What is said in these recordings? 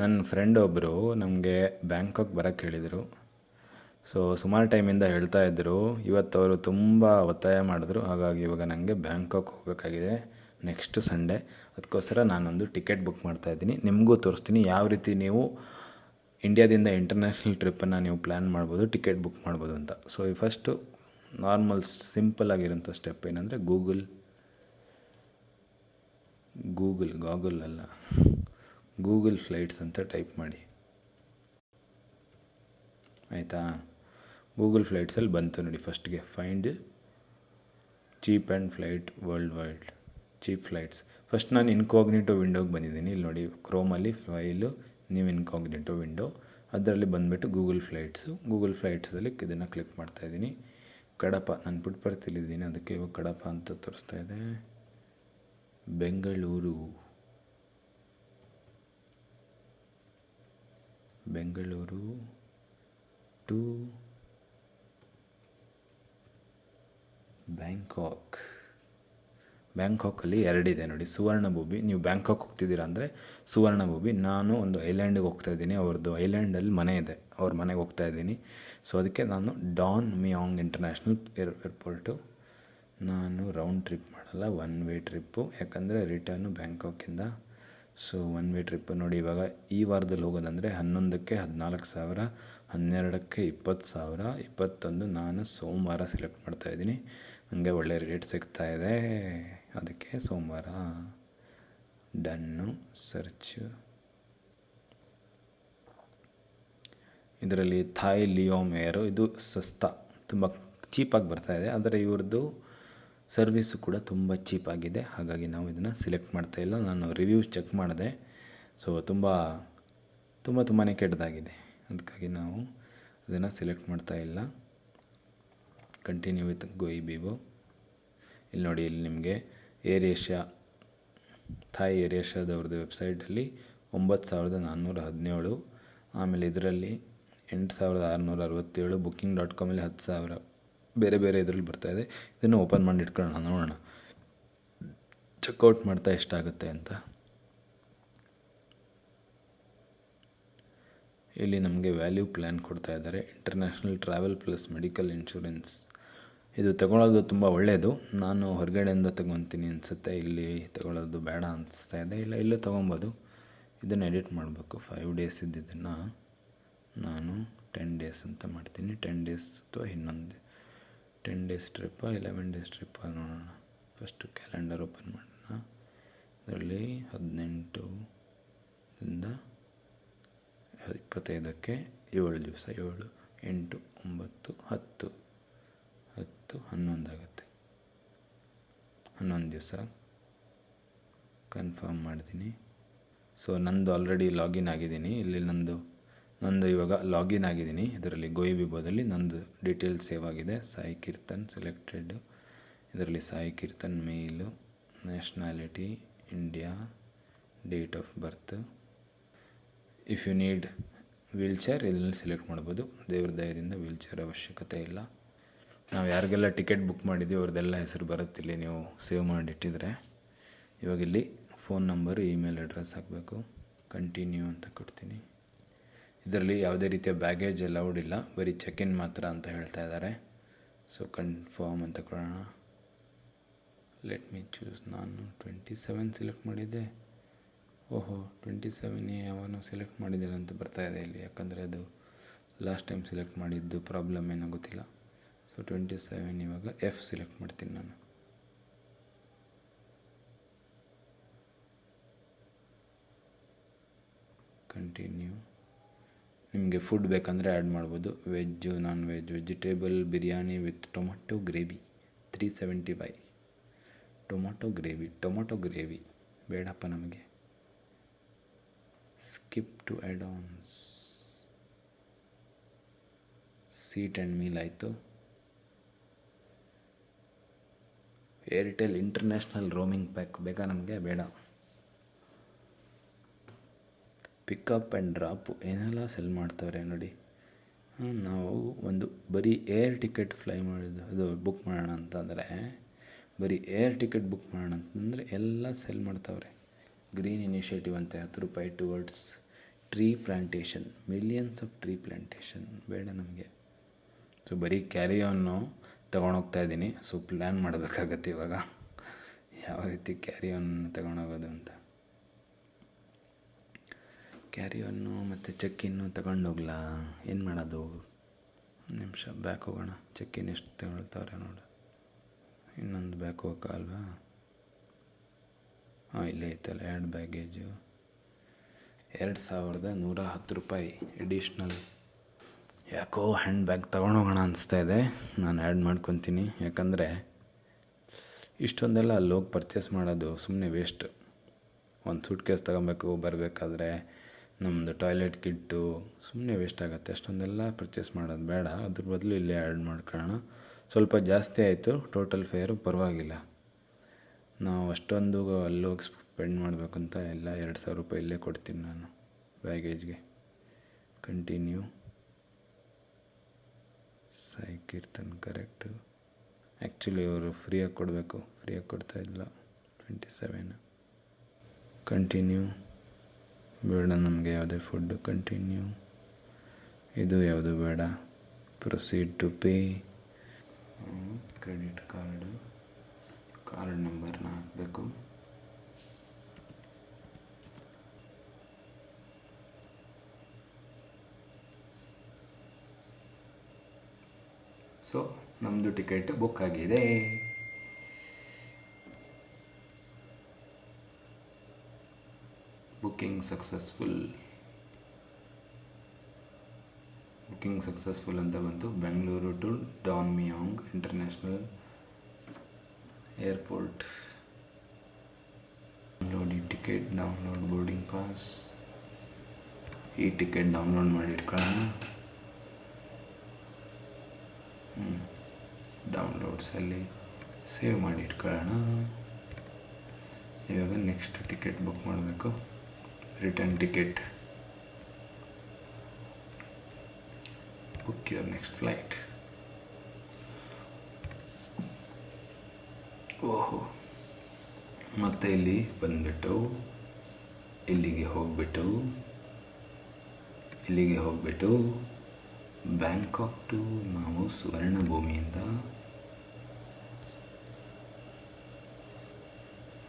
ನನ್ನ ಫ್ರೆಂಡ್ ಒಬ್ಬರು ನಮಗೆ ಬ್ಯಾಂಕಾಕ್ ಬರೋಕ್ಕೆ ಹೇಳಿದರು. ಸೊ ಸುಮಾರು ಟೈಮಿಂದ ಹೇಳ್ತಾ ಇದ್ದರು ಇವತ್ತು ಅವರು ತುಂಬ ಒತ್ತಾಯ ಮಾಡಿದ್ರು. ಹಾಗಾಗಿ ಇವಾಗ ನನಗೆ ಬ್ಯಾಂಕಾಕ್ ಹೋಗಬೇಕಾಗಿದೆ ನೆಕ್ಸ್ಟ್ ಸಂಡೇ ಅದಕ್ಕೋಸ್ಕರ ನಾನೊಂದು ಟಿಕೆಟ್ ಬುಕ್ ಮಾಡ್ತಾ ಇದ್ದೀನಿ. ನಿಮಗೂ ತೋರಿಸ್ತೀನಿ ಯಾವ ರೀತಿ ನೀವು ಇಂಡಿಯಾದಿಂದ ಇಂಟರ್ನ್ಯಾಷನಲ್ ಟ್ರಿಪ್ಪನ್ನು ನೀವು ಪ್ಲ್ಯಾನ್ ಮಾಡ್ಬೋದು ಟಿಕೆಟ್ ಬುಕ್ ಮಾಡ್ಬೋದು ಅಂತ. ಸೊ ಈ ಫಸ್ಟು ನಾರ್ಮಲ್ ಸಿಂಪಲ್ ಆಗಿರೋಂಥ ಸ್ಟೆಪ್ ಏನಂದರೆ ಗೂಗಲ್ ಗೂಗಲ್ ಗಾಗಲ್ ಅಲ್ಲ. ಗೂಗಲ್ ಫ್ಲೈಟ್ಸ್ ಅಂತ ಟೈಪ್ ಮಾಡಿ. ಆಯಿತಾ? ಗೂಗಲ್ ಫ್ಲೈಟ್ಸಲ್ಲಿ ಬಂತು ನೋಡಿ ಫಸ್ಟ್ಗೆ. Find cheap and flight world wide. Cheap flights. First ನಾನು ಇನ್ಕಾಗ್ನಿಟೋ ವಿಂಡೋಗೆ ಬಂದಿದ್ದೀನಿ. ಇಲ್ಲಿ ನೋಡಿ ಕ್ರೋಮಲ್ಲಿ ಫೈಲು, ನೀವು ಇನ್ಕಾಗ್ನಿಟೋ ವಿಂಡೋ. ಅದರಲ್ಲಿ ಬಂದುಬಿಟ್ಟು ಗೂಗಲ್ ಫ್ಲೈಟ್ಸು. ಗೂಗಲ್ ಫ್ಲೈಟ್ಸಲ್ಲಿ ಇದನ್ನು ಕ್ಲಿಕ್ ಮಾಡ್ತಾಯಿದ್ದೀನಿ ಕಡಪ, ನಾನು ಪುಟ್ಪರ್ತಿಲಿದ್ದೀನಿ ಅದಕ್ಕೆ ಇವಾಗ ಕಡಪ ಅಂತ ತೋರಿಸ್ತಾ ಇದೆ. ಬೆಂಗಳೂರು. Bengaluru to Bangkok. ಬ್ಯಾಂಕಾಕಲ್ಲಿ ಎರಡಿದೆ ನೋಡಿ ಸುವರ್ಣ ಭೂಮಿ ನೀವು ಬ್ಯಾಂಕಾಕ್ ಹೋಗ್ತಿದ್ದೀರಾ ಅಂದರೆ ಸುವರ್ಣ ಭೂಮಿ ನಾನು ಒಂದು ಐಲ್ಯಾಂಡಿಗೆ ಹೋಗ್ತಾ ಇದ್ದೀನಿ. ಅವ್ರದ್ದು ಐಲ್ಯಾಂಡಲ್ಲಿ ಮನೆ ಇದೆ. ಅವ್ರ ಮನೆಗೆ ಹೋಗ್ತಾ ಇದ್ದೀನಿ. ಸೊ ಅದಕ್ಕೆ ನಾನು Don Mueang international air, airport. ನಾನು ರೌಂಡ್ ಟ್ರಿಪ್ ಮಾಡಲ್ಲ, ಒನ್ ವೇ ಟ್ರಿಪ್ಪು. ಯಾಕಂದರೆ ರಿಟರ್ನು ಬ್ಯಾಂಕಾಕಿಂದ ಸೊ ಒನ್ ವೇ ಟ್ರಿಪ್ ನೋಡಿ ಇವಾಗ ಈ ವಾರದಲ್ಲಿ ಹೋಗೋದಂದರೆ ಹನ್ನೊಂದಕ್ಕೆ ಹದಿನಾಲ್ಕು ಸಾವಿರ, ಹನ್ನೆರಡಕ್ಕೆ ಇಪ್ಪತ್ತು ಸಾವಿರ, ಇಪ್ಪತ್ತೊಂದು ನಾನು ಸೋಮವಾರ ಸೆಲೆಕ್ಟ್ ಮಾಡ್ತಾಯಿದ್ದೀನಿ ನನಗೆ ಒಳ್ಳೆ ರೇಟ್ ಸಿಗ್ತಾ ಇದೆ. ಅದಕ್ಕೆ ಸೋಮವಾರ ಡನ್ನು ಸರ್ಚ್ ಇದರಲ್ಲಿ ಥಾಯ್ ಲಿಯೋಮ್ ಏರು ಇದು ಸಸ್ತಾ, ತುಂಬ ಚೀಪಾಗಿ ಬರ್ತಾ ಇದೆ. ಆದರೆ ಇವ್ರದ್ದು ಸರ್ವಿಸು ಕೂಡ ತುಂಬ ಚೀಪಾಗಿದೆ ಹಾಗಾಗಿ ನಾವು ಇದನ್ನು ಸಿಲೆಕ್ಟ್ ಮಾಡ್ತಾ ಇಲ್ಲ. ನಾನು ರಿವ್ಯೂಸ್ ಚೆಕ್ ಮಾಡಿದೆ. ಸೊ ತುಂಬ ತುಂಬ ತುಂಬಾ ಕೆಟ್ಟದಾಗಿದೆ. ಅದಕ್ಕಾಗಿ ನಾವು ಅದನ್ನು ಸಿಲೆಕ್ಟ್ ಮಾಡ್ತಾ ಇಲ್ಲ. ಕಂಟಿನ್ಯೂ ವಿತ್ ಗೋಯಿ ಬಿಬೋ ಇಲ್ಲಿ ನೋಡಿ, ಇಲ್ಲಿ ನಿಮಗೆ ಏರ್ ಏಷ್ಯಾ ಥಾಯ್ ಏರ್ ಏಷ್ಯಾದವ್ರದ್ದು ವೆಬ್ಸೈಟಲ್ಲಿ ಒಂಬತ್ತು ಸಾವಿರದ ನಾನ್ನೂರ ಹದಿನೇಳು. ಆಮೇಲೆ ಇದರಲ್ಲಿ ಎಂಟು ಸಾವಿರದ ಆರುನೂರ ಅರವತ್ತೇಳು. ಬುಕ್ಕಿಂಗ್ ಡಾಟ್ ಕಾಮಲ್ಲಿ ಹತ್ತು ಸಾವಿರ. ಬೇರೆ ಬೇರೆ ಇದರಲ್ಲಿ ಬರ್ತಾಯಿದೆ ಇದನ್ನು ಓಪನ್ ಮಾಡಿ ಇಟ್ಕೊಳ್ಳೋಣ, ನೋಡೋಣ. ಚೆಕ್ಔಟ್ ಮಾಡ್ತಾ ಎಷ್ಟಾಗುತ್ತೆ ಅಂತ. ಇಲ್ಲಿ ನಮಗೆ ವ್ಯಾಲ್ಯೂ ಪ್ಲ್ಯಾನ್ ಕೊಡ್ತಾ ಇದ್ದಾರೆ. International travel plus medical insurance. ಇದು ತಗೊಳ್ಳೋದು ತುಂಬ ಒಳ್ಳೆಯದು ನಾನು ಹೊರಗಡೆಯಿಂದ ತಗೊತೀನಿ ಅನಿಸುತ್ತೆ. ಇಲ್ಲಿ ತಗೊಳ್ಳೋದು ಬೇಡ ಅನಿಸ್ತಾ ಇದೆ. ಇಲ್ಲ, ಇಲ್ಲೇ ತೊಗೊಬೋದು. ಇದನ್ನು ಎಡಿಟ್ ಮಾಡಬೇಕು. ಫೈವ್ ಡೇಸ್ ಇದ್ದಿದ್ದನ್ನು ನಾನು ಟೆನ್ ಡೇಸ್ ಅಂತ ಮಾಡ್ತೀನಿ. ಟೆನ್ ಡೇಸ್ ಅಥವಾ ಇನ್ನೊಂದು ಟೆನ್ ಡೇಸ್ ಟ್ರಿಪ್ಪಾ ಇಲೆವೆನ್ ಡೇಸ್ ಟ್ರಿಪ್ಪ ನೋಡೋಣ. ಫಸ್ಟು ಕ್ಯಾಲೆಂಡರ್ ಓಪನ್ ಮಾಡೋಣ. ಇದರಲ್ಲಿ ಹದಿನೆಂಟುದಿಂದ ಇಪ್ಪತ್ತೈದಕ್ಕೆ ಏಳು ದಿವಸ, ಏಳು, ಎಂಟು, ಒಂಬತ್ತು, ಹತ್ತು ಹತ್ತು, ಹನ್ನೊಂದು ಆಗುತ್ತೆ. ಹನ್ನೊಂದು ದಿವಸ ಕನ್ಫರ್ಮ್ ಮಾಡಿದ್ದೀನಿ. ಸೊ ನಂದು ಆಲ್ರೆಡಿ ಲಾಗಿನ್ ಆಗಿದ್ದೀನಿ. ಇಲ್ಲಿ ನಂದು ನಂದು ಇವಾಗ ಲಾಗಿನ್ ಆಗಿದ್ದೀನಿ. ಇದರಲ್ಲಿ ಗೋಯಿ ವಿಭೋದಲ್ಲಿ ನಂದು ಡೀಟೇಲ್ ಸೇವ್ ಆಗಿದೆ. ಸಾಯಿ ಕೀರ್ತನ್ ಸೆಲೆಕ್ಟೆಡ್ ಇದರಲ್ಲಿ Sai Keerthan male nationality India date of birth if you need wheelchair ಇಲ್ಲಿ ಸೆಲೆಕ್ಟ್ ಮಾಡ್ಬೋದು. ದೇವ್ರ ದಯದಿಂದ ವೀಲ್ ಚೇರ್ ಅವಶ್ಯಕತೆ ಇಲ್ಲ. ನಾವು ಯಾರಿಗೆಲ್ಲ ಟಿಕೆಟ್ ಬುಕ್ ಮಾಡಿದ್ದೀವಿ ಅವ್ರದ್ದೆಲ್ಲ ಹೆಸರು ಬರುತ್ತಿಲ್ಲಿ ನೀವು ಸೇವ್ ಮಾಡಿಟ್ಟಿದ್ರೆ. ಇವಾಗ ಇಲ್ಲಿ ಫೋನ್ ನಂಬರು ಇಮೇಲ್ ಅಡ್ರೆಸ್ ಹಾಕಬೇಕು. ಕಂಟಿನ್ಯೂ ಅಂತ ಕೊಡ್ತೀನಿ. ಇದರಲ್ಲಿ ಯಾವುದೇ ರೀತಿಯ ಬ್ಯಾಗೇಜ್ ಅಲೌಡ್ ಇಲ್ಲ. ಬರೀ ಚೆಕ್ ಇನ್ ಮಾತ್ರ ಅಂತ ಹೇಳ್ತಾ ಇದ್ದಾರೆ. ಸೊ ಕನ್ಫರ್ಮ್ ಅಂತ ಕೊಡೋಣ. ಲೆಟ್ ಮೀ ಚೂಸ್ ನಾನು ಟ್ವೆಂಟಿ ಸೆವೆನ್ ಸೆಲೆಕ್ಟ್ ಮಾಡಿದ್ದೆ. ಓಹೋ ಟ್ವೆಂಟಿ ಸೆವೆನ್ ಯಾವನು ಸೆಲೆಕ್ಟ್ ಮಾಡಿದ್ದೀರ ಅಂತ ಬರ್ತಾ ಇದೆ ಇಲ್ಲಿ. ಯಾಕಂದರೆ ಅದು ಲಾಸ್ಟ್ ಟೈಮ್ ಸೆಲೆಕ್ಟ್ ಮಾಡಿದ್ದು ಪ್ರಾಬ್ಲಮ್ ಏನೋ ಗೊತ್ತಿಲ್ಲ. ಸೊ ಟ್ವೆಂಟಿ ಸೆವೆನ್ ಇವಾಗ ಎಫ್ ಸೆಲೆಕ್ಟ್ ಮಾಡ್ತೀನಿ ನಾನು. ಕಂಟಿನ್ಯೂ ನಿಮಗೆ ಫುಡ್ ಬೇಕಂದರೆ ಆ್ಯಡ್ ಮಾಡ್ಬೋದು. Veg non veg vegetable biryani with tomato gravy three seventy five tomato gravy tomato gravy ಬೇಡಪ್ಪ ನಮಗೆ. Skip to add seat and meal ಆಯಿತು. ಏರ್ಟೆಲ್ ಇಂಟರ್ನ್ಯಾಷನಲ್ ರೋಮಿಂಗ್ ಪ್ಯಾಕ್ ಬೇಕಾ ನಮಗೆ? ಬೇಡ. ಪಿಕಪ್ ಆ್ಯಂಡ್ ಡ್ರಾಪು ಏನೆಲ್ಲ ಸೆಲ್ ಮಾಡ್ತವ್ರೆ ನೋಡಿ. ನಾವು ಒಂದು ಬರೀ ಏರ್ ಟಿಕೆಟ್ ಫ್ಲೈ ಮಾಡಿದ್ದು, ಅದು ಬುಕ್ ಮಾಡೋಣ ಅಂತಂದರೆ, ಬರೀ ಏರ್ ಟಿಕೆಟ್ ಬುಕ್ ಮಾಡೋಣ ಅಂತಂದರೆ ಎಲ್ಲ ಸೆಲ್ ಮಾಡ್ತಾವ್ರೆ. ಗ್ರೀನ್ ಇನಿಷಿಯೇಟಿವ್ ಅಂತೆ, ಹತ್ತು ರೂಪಾಯಿ towards tree plantation millions of tree plantation ಬೇಡ ನಮಗೆ. ಸೊ, ಬರೀ ಕ್ಯಾರಿ ಆನ್ನು ತೊಗೊಂಡೋಗ್ತಾ ಇದ್ದೀನಿ. ಸೊ, ಪ್ಲ್ಯಾನ್ ಮಾಡಬೇಕಾಗತ್ತೆ ಇವಾಗ. ಯಾವ ರೀತಿ ಕ್ಯಾರಿ ಆನ್ ತೊಗೊಂಡೋಗೋದು ಅಂತ. ಕ್ಯಾರಿ ಆನ್ನು ಮತ್ತು ಚೆಕ್ ಇನ್ನು ತಗೊಂಡೋಗ್ಲಾ? ಏನು ಮಾಡೋದು? ನಿಮಿಷ, ಬ್ಯಾಕ್ ಹೋಗೋಣ. ಚೆಕ್ ಇನ್ ಎಷ್ಟು ತಗೊಳ್ತಾವ್ರೆ ನೋಡು. ಇನ್ನೊಂದು ಬ್ಯಾಕ್ ಹೋಗೋಕ್ಕಲ್ವಾ ಹಾಂ, ಇಲ್ಲೇ ಐತಲ್ಲ, ಎರಡು ಬ್ಯಾಗೇಜು ಎರಡು ಸಾವಿರದ ನೂರ ಹತ್ತು ರೂಪಾಯಿ ಎಡಿಷ್ನಲ್ ಯಾಕೋ ಹ್ಯಾಂಡ್ ಬ್ಯಾಗ್ ತೊಗೊಂಡೋಗೋಣ ಅನಿಸ್ತಾ ಇದೆ. ನಾನು ಆ್ಯಡ್ ಮಾಡ್ಕೊತೀನಿ. ಯಾಕಂದರೆ ಇಷ್ಟೊಂದೆಲ್ಲ ಅಲ್ಲಿ ಹೋಗಿ ಪರ್ಚೇಸ್ ಮಾಡೋದು ಸುಮ್ಮನೆ ವೇಸ್ಟ್ ಒಂದು ಸೂಟ್ ಕೇಸ್ ತೊಗೊಬೇಕು, ಬರಬೇಕಾದ್ರೆ ನಮ್ಮದು ಟಾಯ್ಲೆಟ್ ಕಿಟ್ಟು ಸುಮ್ಮನೆ ವೇಸ್ಟ್ ಆಗುತ್ತೆ. ಅಷ್ಟೊಂದೆಲ್ಲ ಪರ್ಚೇಸ್ ಮಾಡೋದು ಬೇಡ. ಅದ್ರ ಬದಲು ಇಲ್ಲೇ ಆ್ಯಡ್ ಮಾಡ್ಕೊಳ್ಳೋಣ. ಸ್ವಲ್ಪ ಜಾಸ್ತಿ ಆಯಿತು ಟೋಟಲ್ ಫೇರು ಪರವಾಗಿಲ್ಲ. ನಾವು ಅಷ್ಟೊಂದು ಅಲ್ಲೋಗಿ ಸ್ಪೆಂಡ್ ಮಾಡಬೇಕಂತ ಎಲ್ಲ ಎರಡು ಸಾವಿರ ರೂಪಾಯಿ ಇಲ್ಲೇ ಕೊಡ್ತೀನಿ ನಾನು ಬ್ಯಾಗೇಜ್ಗೆ continue Sai Keerthan correct actually ಅವರು ಫ್ರೀಯಾಗಿ ಕೊಡಬೇಕು. ಫ್ರೀಯಾಗಿ ಕೊಡ್ತಾ ಇಲ್ಲ. ಟ್ವೆಂಟಿ ಸೆವೆನ್ ಕಂಟಿನ್ಯೂ ಬೇಡ, ನಮಗೆ ಯಾವುದೇ ಫುಡ್ಡು ಕಂಟಿನ್ಯೂ ಇದು ಯಾವುದು ಬೇಡ. Proceed to pay credit card card ನಂಬರ್ನ ಹಾಕಬೇಕು. ಸೊ ನಮ್ಮದು ಟಿಕೆಟ್ ಬುಕ್ ಆಗಿದೆ. ಬುಕ್ಕಿಂಗ್ ಸಕ್ಸಸ್ಫುಲ್ ಬುಕ್ಕಿಂಗ್ ಸಕ್ಸಸ್ಫುಲ್ ಅಂತ ಬಂತು. Bengaluru to Don Mueang international airport. Download ಈ ಟಿಕೆಟ್ ಡೌನ್ಲೋಡ್ ಬೋರ್ಡಿಂಗ್ ಪಾಸ್ ಈ ಟಿಕೆಟ್ ಡೌನ್ಲೋಡ್ ಮಾಡಿ ಇಟ್ಕೊಳ್ಳೋಣ ಡೌನ್ಲೋಡ್ಸಲ್ಲಿ ಸೇವ್ ಮಾಡಿ ಇಟ್ಕೊಳ್ಳೋಣ ಇವಾಗ ನೆಕ್ಸ್ಟ್ ಟಿಕೆಟ್ ಬುಕ್ ಮಾಡಬೇಕು. Return ticket book your next flight ಓಹೋ. ಮತ್ತೆ ಇಲ್ಲಿ ಬಂದ್ಬಿಟ್ಟು, ಇಲ್ಲಿಗೆ ಹೋಗ್ಬಿಟ್ಟು ಇಲ್ಲಿಗೆ ಹೋಗ್ಬಿಟ್ಟು, ಬ್ಯಾಂಕಾಕ್ ಟು ನಾವು ಸುವರ್ಣ ಭೂಮಿಯಿಂದ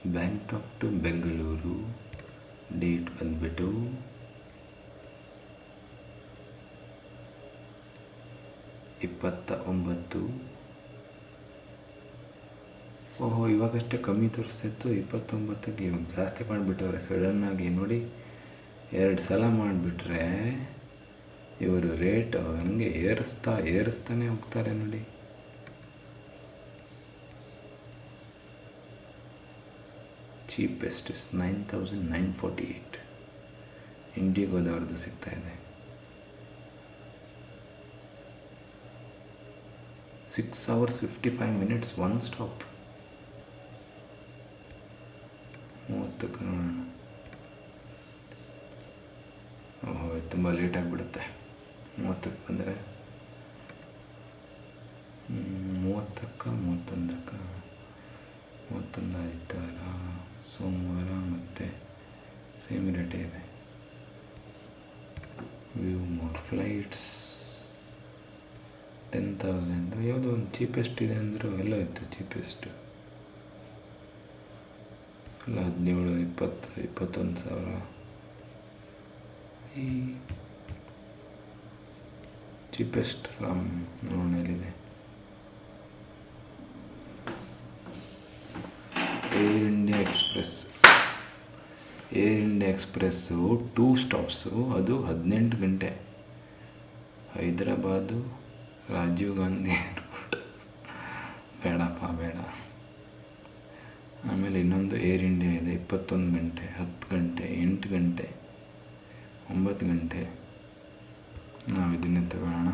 ಬ್ಯಾಂಕಾಕ್ ಟು ಬೆಂಗಳೂರು ಡೇಟ್ ಬಂದ್ಬಿಟ್ಟು ಇಪ್ಪತ್ತ ಒಂಬತ್ತು ಓಹೋ, ಇವಾಗಷ್ಟೇ ಕಮ್ಮಿ ತೋರಿಸ್ತಿತ್ತು. ಇಪ್ಪತ್ತೊಂಬತ್ತಕ್ಕೆ ಇವಾಗ ಜಾಸ್ತಿ ಮಾಡಿಬಿಟ್ಟವ್ರೆ. ಸಡನ್ನಾಗಿ ನೋಡಿ ಎರಡು ಸಲ ಮಾಡಿಬಿಟ್ರೆ ಇವರು ರೇಟ್ ಹಂಗೆ ಏರಿಸ್ತಾ ಏರಿಸ್ತಾನೆ ಹೋಗ್ತಾರೆ ನೋಡಿ. Cheapest is nine thousand nine forty eight ಇಂಡಿಗೋದವ್ರದ್ದು ಸಿಗ್ತಾ ಇದೆ. Six hours fifty five minutes one stop ಮೂವತ್ತಕ್ಕೆ ನೋಡೋಣ ಓಹೋ ಇದು ತುಂಬ ಲೇಟ್ ಆಗಿಬಿಡುತ್ತೆ ಮೂವತ್ತಕ್ಕೆ ಬಂದರೆ ಮೂವತ್ತಕ್ಕೆ ಮೂವತ್ತೊಂದಕ್ಕೆ ಮೂವತ್ತೊಂದು ಆದಿತ್ಯವಾರ ಸೋಮವಾರ ಮತ್ತು ಸೇಮ್ ರೇಟೇ ಇದೆ view more flights ten thousand ಯಾವುದೋ ಒಂದು ಚೀಪೆಸ್ಟ್ ಇದೆ ಅಂದರೂ ಎಲ್ಲ ಇತ್ತು ಚೀಪೆಸ್ಟು ಅಲ್ಲ, ಹದಿನೇಳು, ಇಪ್ಪತ್ತು, ಇಪ್ಪತ್ತೊಂದು ಸಾವಿರ. ಈ cheapest from ನೋಡಲಿದೆ Air India Express Air India Express two stops ಅದು ಹದಿನೆಂಟು ಗಂಟೆ. ಹೈದರಾಬಾದು ರಾಜೀವ್ ಗಾಂಧಿ ಏರ್ಪೋರ್ಟ್ ಬೇಡಪ್ಪ, ಬೇಡ. ಆಮೇಲೆ ಇನ್ನೊಂದು ಏರ್ ಇಂಡಿಯಾ ಇದೆ, ಇಪ್ಪತ್ತೊಂದು ಗಂಟೆ, ಹತ್ತು ಗಂಟೆ, ಎಂಟು ಗಂಟೆ, ಒಂಬತ್ತು ಗಂಟೆ. ನಾವು ಇದನ್ನೇ ತಗೊಳ್ಳೋಣ.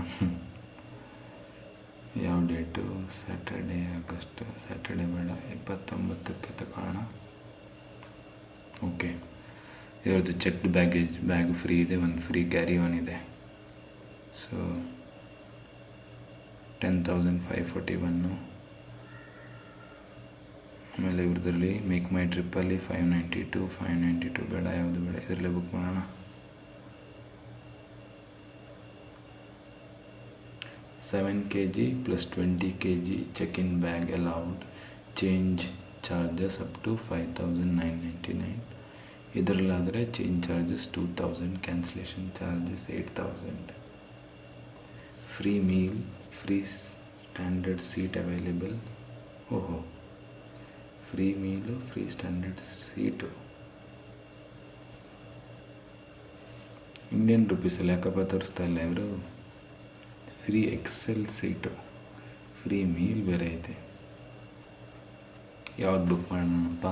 ಯಾವ ಡೇಟು? ಸ್ಯಾಟರ್ಡೇ ಆಗಸ್ಟ್ ಸ್ಯಾಟರ್ಡೇ ಬೇಡ, ಇಪ್ಪತ್ತೊಂಬತ್ತಕ್ಕೆ ತಗೊಳ್ಳೋಣ. ಓಕೆ ಇವ್ರದ್ದು ಚೆಕ್ ಬ್ಯಾಗೇಜ್ ಬ್ಯಾಗ್ ಫ್ರೀ ಇದೆ, ಒಂದು ಫ್ರೀ ಕ್ಯಾರಿ ಆನ್ ಇದೆ. So ten thousand five forty one ಆಮೇಲೆ ಇವ್ರದ್ರಲ್ಲಿ Make My ಟ್ರಿಪ್ಪಲ್ಲಿ five ninety two five ninety two ಬೇಡ, ಯಾವುದು ಬೇಡ, ಇದರಲ್ಲೇ ಬುಕ್ ಮಾಡೋಣ. Seven K G plus twenty K G check in bag allowed change charges up to five thousand nine ninety nine ಇದರಲ್ಲಾದರೆ change charges two thousand cancellation charges eight thousand free meal free standard seat available ಓಹೋ free meal free standard seat Indian ರುಪೀಸಲ್ಲಿ ಯಾಕಪ್ಪ ತೋರಿಸ್ತಾ ಇಲ್ಲ ಇವರು. Free excel seat free meal ಬೇರೆ ಐತೆ. ಯಾವ್ದು book ಮಾಡೋಣಪ್ಪ?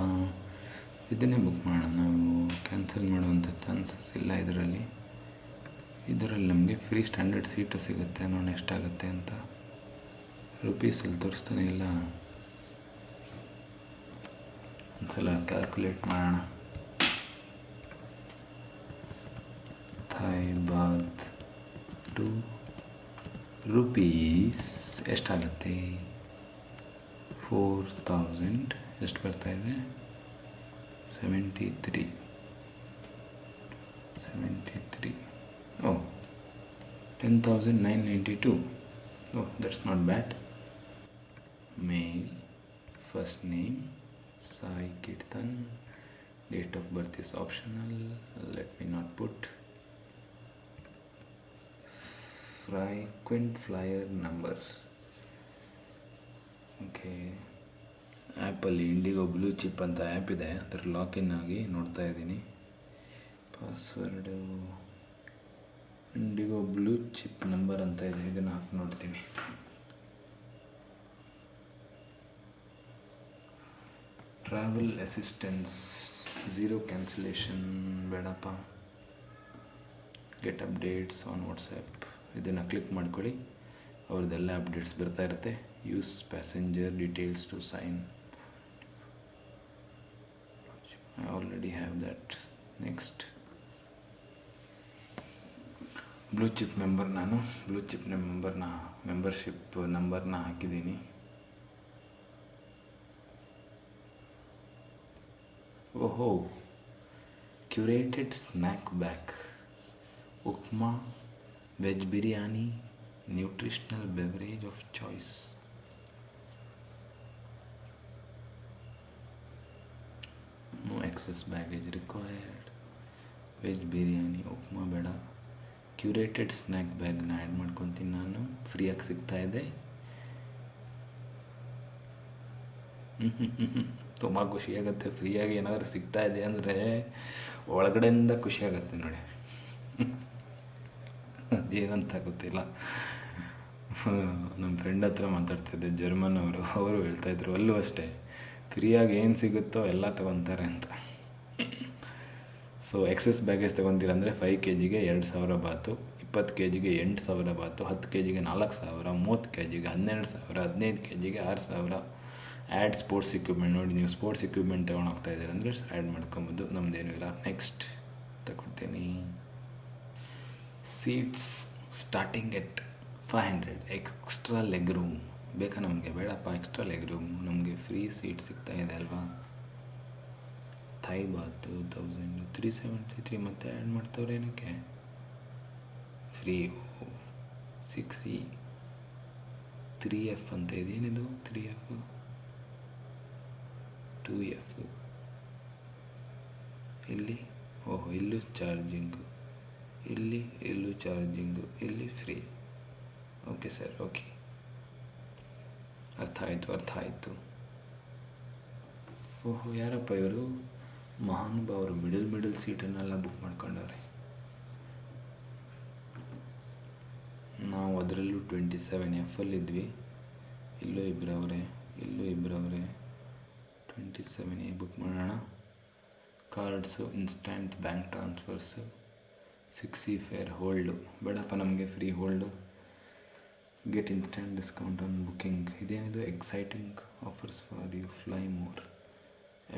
ಇದನ್ನೇ book ಮಾಡೋಣ ನಾವು. ಕ್ಯಾನ್ಸಲ್ ಮಾಡುವಂಥ ಚಾನ್ಸಸ್ ಇಲ್ಲ ಇದರಲ್ಲಿ. ಇದರಲ್ಲಿ ನಮಗೆ ಫ್ರೀ ಸ್ಟ್ಯಾಂಡರ್ಡ್ ಸೀಟು ಸಿಗುತ್ತೆ ನೋಡೋಣ ಎಷ್ಟಾಗುತ್ತೆ ಅಂತ ರುಪೀಸಲ್ಲಿ ತೋರಿಸ್ತಾನೆ. ಇಲ್ಲ, ಒಂದ್ಸಲ ಕ್ಯಾಲ್ಕುಲೇಟ್ ಮಾಡೋಣ. ಥಾಯ್ ಬಾತ್ ಟು ರುಪೀಸ್ ಎಷ್ಟಾಗುತ್ತೆ? ಫೋರ್ ತೌಸಂಡ್ ಎಷ್ಟು ಬರ್ತಾ ಇದೆ? Seventy three seventy three ninety two oh that's not bad male first name Sai Keerthan date of birth is optional. Let me not put. Frequent flyer number. Okay ಆ್ಯಪಲ್ಲಿ IndiGo blue chip ಅಂತ app ಇದೆ. ಅದರ login ಆಗಿ ನೋಡ್ತಾ ಇದ್ದೀನಿ. Password IndiGo blue chip number ಅಂತ ಇದೆ, ಇದನ್ನು ಹಾಕಿ ನೋಡ್ತೀನಿ. ಟ್ರಾವೆಲ್ ಅಸಿಸ್ಟೆನ್ಸ್, ಝೀರೋ ಕ್ಯಾನ್ಸಲೇಷನ್ ಬೇಡಪ್ಪ. ಗೆಟ್ ಅಪ್ಡೇಟ್ಸ್ ಆನ್ ವಾಟ್ಸಪ್ ಇದನ್ನು ಕ್ಲಿಕ್ ಮಾಡ್ಕೊಳ್ಳಿ. ಅವ್ರದ್ದೆಲ್ಲ ಅಪ್ಡೇಟ್ಸ್ ಬರ್ತಾ ಇರುತ್ತೆ. Use passenger details to sign. I already have that next BluChip member ನಾನು. ಬ್ಲೂ ಚಿಪ್ ಮೆಂಬರ್ನ ಮೆಂಬರ್ಶಿಪ್ ನಂಬರ್ನ ಹಾಕಿದ್ದೀನಿ. ಓಹೋ curated snack bag upma veg biryani nutritional beverage of choice no excess baggage required veg biryani, upma ಬೇಡ. Curated snack ಬ್ಯಾಗ್ನ add ಮಾಡ್ಕೊತೀನಿ ನಾನು. ಫ್ರೀಯಾಗಿ ಸಿಗ್ತಾ ಇದೆ. ತುಂಬ ಖುಷಿಯಾಗುತ್ತೆ ಫ್ರೀಯಾಗಿ ಏನಾದರೂ ಸಿಗ್ತಾ ಇದೆ ಅಂದರೆ ಒಳಗಡೆಯಿಂದ ಖುಷಿಯಾಗುತ್ತೆ ನೋಡಿ. ಏನಂತ ಗೊತ್ತಿಲ್ಲ. ನಮ್ಮ ಫ್ರೆಂಡ್ ಹತ್ರ ಮಾತಾಡ್ತಿದ್ದೆ ಜರ್ಮನ್ ಅವರು. ಅವರು ಹೇಳ್ತಾಯಿದ್ರು ಅಲ್ಲೂ ಅಷ್ಟೇ. ಫ್ರೀಯಾಗಿ ಏನು ಸಿಗುತ್ತೋ ಎಲ್ಲ ತಗೊತಾರೆ ಅಂತ. ಸೊ ಎಕ್ಸಸ್ ಬ್ಯಾಗೇಜ್ ತೊಗೊತೀರ ಅಂದರೆ ಫೈವ್ ಕೆ ಜಿಗೆ ಎರಡು ಸಾವಿರ ಬಾತು, ಇಪ್ಪತ್ತು ಕೆ ಜಿಗೆ ಎಂಟು ಸಾವಿರ ಬಾತು, ಹತ್ತು ಕೆ ಜಿಗೆ ನಾಲ್ಕು ಸಾವಿರ, ಮೂವತ್ತು ಕೆ ಜಿಗೆ ಹನ್ನೆರಡು ಸಾವಿರ, ಹದಿನೈದು ಕೆ ಜಿಗೆ ಆರು ಸಾವಿರ. ಆ್ಯಡ್ ಸ್ಪೋರ್ಟ್ಸ್ ಇಕ್ವಿಪ್ಮೆಂಟ್ ನೋಡಿ, ನೀವು ಸ್ಪೋರ್ಟ್ಸ್ ಇಕ್ವಿಪ್ಮೆಂಟ್ ತೊಗೊಂಡು ಹೋಗ್ತಾ ಇದ್ದೀರ ಅಂದರೆ ಆ್ಯಡ್ ಮಾಡ್ಕೊಬೋದು ನಮ್ಮದೇನೂ ಇಲ್ಲ. ನೆಕ್ಸ್ಟ್ ತಗೊಳ್ತೀನಿ seats starting at five hundred extra legroom ಬೇಕಾ ನಮಗೆ? ಬೇಡಪ್ಪ ಎಕ್ಸ್ಟ್ರಾ ಲೆಗ್ ರೂಮ್ ನಮಗೆ ಫ್ರೀ ಸೀಟ್ ಸಿಗ್ತಾ ಇದೆ ಅಲ್ವಾ? Thai baht thousand three seventy three ಮತ್ತೆ ಆ್ಯಡ್ ಮಾಡ್ತವ್ರೆ ಏನಕ್ಕೆ? Free six E three F ಅಂತ ಇದೆ, ಏನಿದು? ತ್ರೀ ಎಫ್ ಟೂ ಎಫ್ ಇಲ್ಲಿ ಓಹೋ, ಇಲ್ಲೂ ಚಾರ್ಜಿಂಗು ಇಲ್ಲಿ ಇಲ್ಲೂ ಚಾರ್ಜಿಂಗು ಇಲ್ಲಿ ಫ್ರೀ ಓಕೆ ಸರ್ ಓಕೆ ಅರ್ಥ ಆಯಿತು ಅರ್ಥ ಆಯಿತು. ಓಹೋ, ಯಾರಪ್ಪ ಇವರು? ಮಹಾನುಭಾವರು ಮಿಡಲ್ ಮಿಡಲ್ ಸೀಟನ್ನೆಲ್ಲ ಬುಕ್ ಮಾಡ್ಕೊಂಡವ್ರೆ. ನಾವು ಅದರಲ್ಲೂ ಟ್ವೆಂಟಿ ಸೆವೆನ್ ಎಫಲ್ಲಿದ್ವಿ ಇಲ್ಲೂ ಇಬ್ಬರವ್ರೆ ಇಲ್ಲೂ ಇಬ್ಬರವ್ರೆ ಟ್ವೆಂಟಿ ಸೆವೆನ್ ಎ ಬುಕ್ ಮಾಡೋಣ. Cards instant bank transfers six E fare hold ಬೇಡಪ್ಪ, ನಮಗೆ free hold get instant discount on booking ಇದೇನಿದು? Exciting offers for you fly more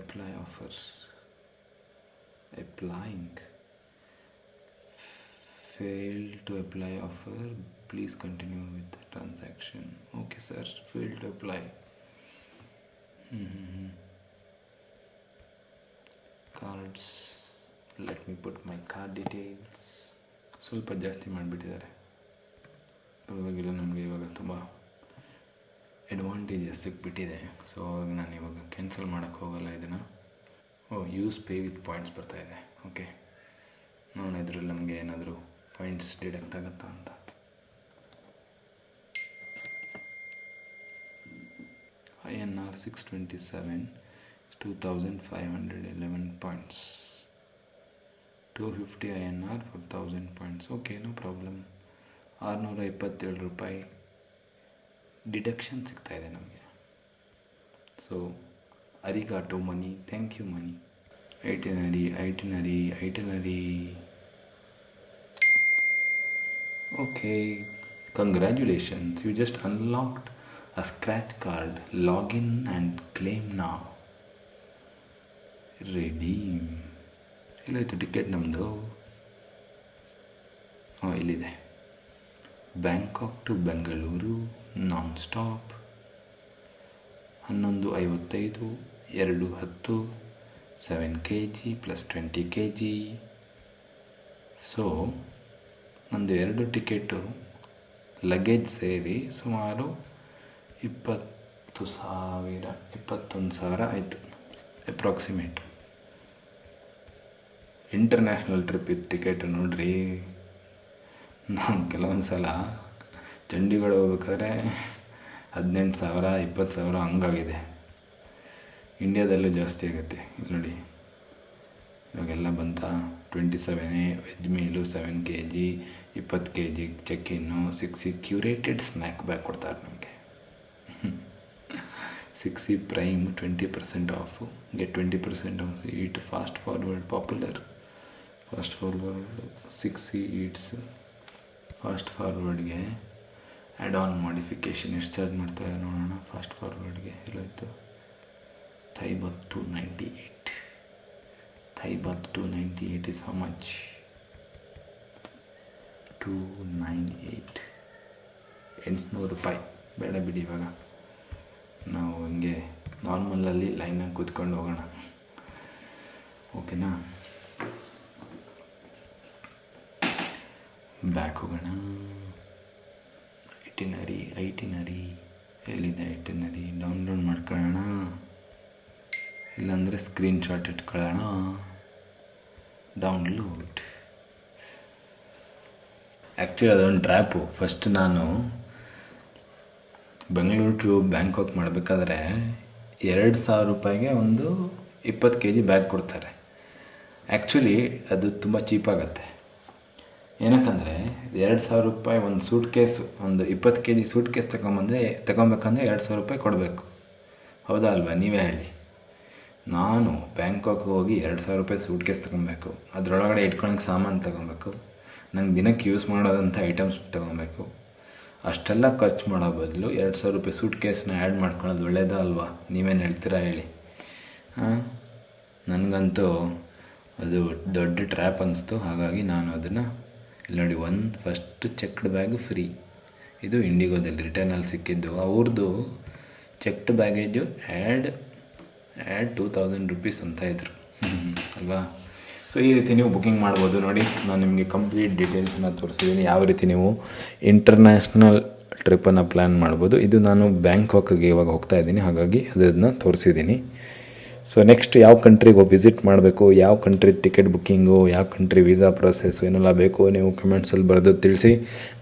apply offers applying fail to apply offer please continue with the transaction okay sir fail to apply mm-hmm. cards let me put my card details ಸ್ವಲ್ಪ ಜಾಸ್ತಿ ಮಾಡಿಬಿಟ್ಟಿದ್ದಾರೆ ಪರವಾಗಿಲ್ಲ ನಮಗೆ ಇವಾಗ ತುಂಬ advantages ಸಿಕ್ಬಿಟ್ಟಿದೆ so ನಾನು ಇವಾಗ cancel ಮಾಡೋಕ್ಕೆ ಹೋಗಲ್ಲ ಇದನ್ನು oh use pay with points ಬರ್ತಾ ಇದೆ. ಓಕೆ ನೋಡೋಣ ಇದರಲ್ಲಿ ನಮಗೆ ಏನಾದರೂ ಪಾಯಿಂಟ್ಸ್ ಡಿಡಕ್ಟ್ ಆಗುತ್ತಾ ಅಂತ. I N R six twenty seven two thousand five hundred eleven points two fifty I N R four thousand points okay no problem ಆರುನೂರ ಇಪ್ಪತ್ತೇಳು ರೂಪಾಯಿ ಡಿಡಕ್ಷನ್ ಸಿಗ್ತಾ ಇದೆ ನಮಗೆ. ಸೊ ಅರಿಗಾಟೋ ಮನಿ thank you money. Itinerary itinerary itinerary. Okay congratulations you just unlocked a scratch card login and claim ನಾವ್ ready ಎಲ್ಲಾಯಿತು ಟಿಕೆಟ್ ನಮ್ಮದು ಹಾಂ ಇಲ್ಲಿದೆ. Bangkok to Bengaluru non stop ಹನ್ನೊಂದು ಐವತ್ತೈದು. ಎರಡು ಹತ್ತು seven K G plus twenty K G so ನಂದು ಎರಡು ಟಿಕೆಟು ಲಗೇಜ್ ಸೇರಿ ಸುಮಾರು ಇಪ್ಪತ್ತು ಸಾವಿರ, ಇಪ್ಪತ್ತೊಂದು ಸಾವಿರ ಆಯಿತು ಅಪ್ರಾಕ್ಸಿಮೇಟ್ ಇಂಟರ್ನ್ಯಾಷನಲ್ ಟ್ರಿಪ್ ಇದು ಟಿಕೆಟ್ ನೋಡ್ರಿ. ನಾನು ಕೆಲವೊಂದು ಸಲ ಚಂಡೀಗಢ ಹೋಗ್ಬೇಕಾದ್ರೆ ಹದಿನೆಂಟು ಸಾವಿರ, ಇಪ್ಪತ್ತು ಸಾವಿರ ಹಂಗಾಗಿದೆ. ಇಂಡ್ಯಾದಲ್ಲೂ ಜಾಸ್ತಿ ಆಗುತ್ತೆ. ನೋಡಿ. ಇವಾಗೆಲ್ಲ ಬಂತ twenty ಸೆವೆನೇ veg meal seven K G ಇಪ್ಪತ್ತು K G check in six E curated snack bag ಕೊಡ್ತಾರೆ ನಮಗೆ. Six E prime twenty percent off ಗೆ twenty percent off eat fast forward popular fast forward six E eats fast ಫಾರ್ವರ್ಡ್ಗೆ add on modification ಎಷ್ಟು charge ಮಾಡ್ತಾರೆ ನೋಡೋಣ. Fast ಫಾರ್ವರ್ಡ್ಗೆ ಎಲ್ಲೋಯ್ತು. Thai baht two ninety eight Thai baht two ninety eight is how much two nine eight ಎಂಟುನೂರು ರೂಪಾಯಿ. ಬೇಡ ಬಿಡಿ ಇವಾಗ. ನಾವು ಹಿಂಗೆ ನಾರ್ಮಲಲ್ಲಿ ಲೈನಾಗಿ ಕೂತ್ಕೊಂಡು ಹೋಗೋಣ. ಓಕೆನಾ ಬ್ಯಾಕ್ ಹೋಗೋಣ. ಐಟಿನರಿ ಐಟಿನರಿ ಎಲ್ಲಿದೆ ಐಟಿನರಿ ಡೌನ್ಲೋಡ್ ಮಾಡ್ಕೊಳ್ಳೋಣ. ಇಲ್ಲಾಂದರೆ ಸ್ಕ್ರೀನ್ ಶಾಟ್ ಇಟ್ಕೊಳ್ಳೋಣ. ಡೌನ್ಲೋಡ್ ಆ್ಯಕ್ಚುಲಿ ಅದೊಂದು ಟ್ರ್ಯಾಪು ಫಸ್ಟ್ ನಾನು ಬೆಂಗಳೂರು ಟು ಬ್ಯಾಂಕಾಕ್ ಮಾಡಬೇಕಾದ್ರೆ ಎರಡು ಸಾವಿರ ರೂಪಾಯಿಗೆ ಒಂದು ಇಪ್ಪತ್ತು ಕೆ ಜಿ ಬ್ಯಾಗ್ ಕೊಡ್ತಾರೆ. ಆ್ಯಕ್ಚುಲಿ ಅದು ತುಂಬ ಚೀಪ್ ಆಗುತ್ತೆ. ಏನಕ್ಕಂದರೆ ಎರಡು ಸಾವಿರ ರೂಪಾಯಿ ಒಂದು ಸೂಟ್ ಕೇಸು ಒಂದು ಇಪ್ಪತ್ತು ಕೆ ಜಿ ಸೂಟ್ ಕೇಸ್ ತಗೊಂಬಂದರೆ, ತಗೊಬೇಕಂದ್ರೆ ಎರಡು ಸಾವಿರ ರೂಪಾಯಿ ಕೊಡಬೇಕು. ಹೌದಾ ಅಲ್ವಾ? ನೀವೇ ಹೇಳಿ. ನಾನು ಬ್ಯಾಂಕಾಕ್ ಹೋಗಿ ಎರಡು ಸಾವಿರ ರೂಪಾಯಿ ಸೂಟ್ ಕೇಸ್ ತೊಗೊಬೇಕು. ಅದರೊಳಗಡೆ ಇಟ್ಕೊಳಕ್ಕೆ ಸಾಮಾನು ತೊಗೊಬೇಕು. ನಂಗೆ ದಿನಕ್ಕೆ ಯೂಸ್ ಮಾಡೋದಂಥ ಐಟಮ್ಸ್ ತೊಗೊಬೇಕು. ಅಷ್ಟೆಲ್ಲ ಖರ್ಚು ಮಾಡೋ ಬದಲು ಎರಡು ಸಾವಿರ ರೂಪಾಯಿ ಸೂಟ್ ಕೇಸ್ನ ಆ್ಯಡ್ ಮಾಡ್ಕೊಳ್ಳೋದು ಒಳ್ಳೇದಾ ಅಲ್ವಾ? ನೀವೇನು ಹೇಳ್ತೀರಾ ಹೇಳಿ. ಹಾಂ ನನಗಂತೂ ಅದು ದೊಡ್ಡ ಟ್ರ್ಯಾಪ್ ಅನ್ನಿಸ್ತು ಹಾಗಾಗಿ ನಾನು ಅದನ್ನು ಇಲ್ಲಿ ನೋಡಿ one first checked bag free. ಇದು ಇಂಡಿಗೋದಲ್ಲಿ ರಿಟರ್ನಲ್ಲಿ ಸಿಕ್ಕಿದ್ದು. ಅವ್ರದ್ದು checked baggage add add two thousand rupees ಅಂತ ಇದ್ರು. ಅಲ್ವಾ? ಸೊ ಈ ರೀತಿ ನೀವು ಬುಕ್ಕಿಂಗ್ ಮಾಡ್ಬೋದು. ನೋಡಿ, ನಾನು ನಿಮಗೆ ಕಂಪ್ಲೀಟ್ ಡೀಟೇಲ್ಸನ್ನ ತೋರಿಸಿದ್ದೀನಿ ಯಾವ ರೀತಿ ನೀವು ಇಂಟರ್ನ್ಯಾಷನಲ್ ಟ್ರಿಪ್ಪನ್ನು ಪ್ಲ್ಯಾನ್ ಮಾಡ್ಬೋದು. ಇದು ನಾನು ಬ್ಯಾಂಕಾಕ್ಗೆ ಇವಾಗ ಹೋಗ್ತಾ ಇದ್ದೀನಿ. ಹಾಗಾಗಿ ಅದನ್ನು ತೋರಿಸಿದ್ದೀನಿ ಸೊ ನೆಕ್ಸ್ಟ್ ಯಾವ ಕಂಟ್ರಿಗೆ ವಿಸಿಟ್ ಮಾಡಬೇಕು, ಯಾವ ಕಂಟ್ರಿ ಟಿಕೆಟ್ ಬುಕ್ಕಿಂಗು ಯಾವ ಕಂಟ್ರಿ ವೀಸಾ ಪ್ರೊಸೆಸ್ಸು ಏನೆಲ್ಲ ಬೇಕು ನೀವು ಕಮೆಂಟ್ಸಲ್ಲಿ ಬರೆದು ತಿಳಿಸಿ.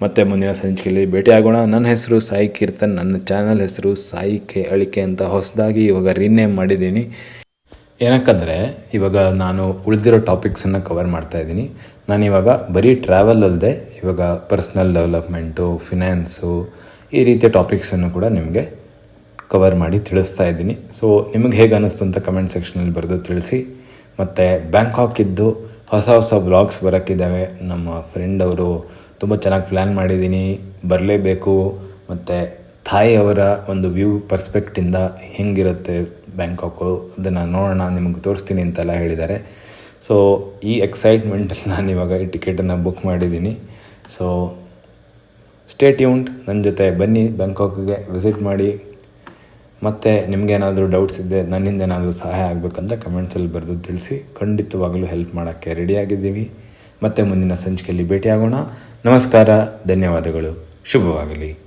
ಮತ್ತೆ ಮುಂದಿನ ಸಂಚಿಕೆಯಲ್ಲಿ ಭೇಟಿಯಾಗೋಣ. ನನ್ನ ಹೆಸರು ಸಾಯಿ ಕೀರ್ತನ್. ನನ್ನ ಚಾನಲ್ ಹೆಸರು ಸಾಯಿ ಕೆ ಅಳಿಕೆ ಅಂತ ಹೊಸದಾಗಿ ಇವಾಗ ರೀನೇಮ್ ಮಾಡಿದ್ದೀನಿ. ಏನಕ್ಕಂದರೆ, ಇವಾಗ ನಾನು ಉಳಿದಿರೋ ಟಾಪಿಕ್ಸನ್ನು ಕವರ್ ಮಾಡ್ತಾ ಇದ್ದೀನಿ. ಇವಾಗ ಬರೀ ಟ್ರಾವೆಲ್ ಅಲ್ಲದೆ ಇವಾಗ ಪರ್ಸ್ನಲ್ ಡೆವಲಪ್ಮೆಂಟು ಫಿನಾನ್ಸು ಈ ರೀತಿಯ ಟಾಪಿಕ್ಸನ್ನು ಕೂಡ ನಿಮಗೆ ಕವರ್ ಮಾಡಿ ತಿಳಿಸ್ತಾ ಇದ್ದೀನಿ. ಸೊ ನಿಮಗೆ ಹೇಗೆ ಅನ್ನಿಸ್ತು ಅಂತ ಕಮೆಂಟ್ ಸೆಕ್ಷನಲ್ಲಿ ಬರೆದು ತಿಳಿಸಿ. ಮತ್ತು ಬ್ಯಾಂಕಾಕಿದ್ದು ಹೊಸ ಹೊಸ ಬ್ಲಾಗ್ಸ್ ಬರೋಕ್ಕಿದ್ದಾವೆ ನಮ್ಮ ಫ್ರೆಂಡ್ ಅವರು ತುಂಬ ಚೆನ್ನಾಗಿ ಪ್ಲ್ಯಾನ್ ಮಾಡಿದ್ದೀನಿ ಬರಲೇಬೇಕು. ಮತ್ತು ಥಾಯ್ ಅವರ ಒಂದು ವ್ಯೂ ಪರ್ಸ್ಪೆಕ್ಟಿಂದ ಹೆಂಗಿರುತ್ತೆ ಬ್ಯಾಂಕಾಕು ಅದನ್ನು ನೋಡೋಣ, ನಿಮಗೆ ತೋರಿಸ್ತೀನಿ ಅಂತೆಲ್ಲ ಹೇಳಿದ್ದಾರೆ. ಸೊ ಈ ಎಕ್ಸೈಟ್ಮೆಂಟಲ್ಲಿ ನಾನು ಇವಾಗ ಈ ಟಿಕೆಟನ್ನು ಬುಕ್ ಮಾಡಿದ್ದೀನಿ ಸೊ ಸ್ಟೇ ಟ್ಯೂನ್ಡ್ ನನ್ನ ಜೊತೆ ಬನ್ನಿ ಬ್ಯಾಂಕಾಕ್ಗೆ ವಿಸಿಟ್ ಮಾಡಿ. ಮತ್ತು ನಿಮಗೇನಾದರೂ ಡೌಟ್ಸ್ ಇದ್ದರೆ ನನ್ನಿಂದ ಏನಾದರೂ ಸಹಾಯ ಆಗಬೇಕಂದ್ರೆ ಕಮೆಂಟ್ಸಲ್ಲಿ ಬರೆದು ತಿಳಿಸಿ, ಖಂಡಿತವಾಗಲೂ ಹೆಲ್ಪ್ ಮಾಡೋಕ್ಕೆ ರೆಡಿಯಾಗಿದ್ದೀವಿ ಮತ್ತು ಮುಂದಿನ ಸಂಚಿಕೆಯಲ್ಲಿ ಭೇಟಿಯಾಗೋಣ. ನಮಸ್ಕಾರ, ಧನ್ಯವಾದಗಳು. ಶುಭವಾಗಲಿ.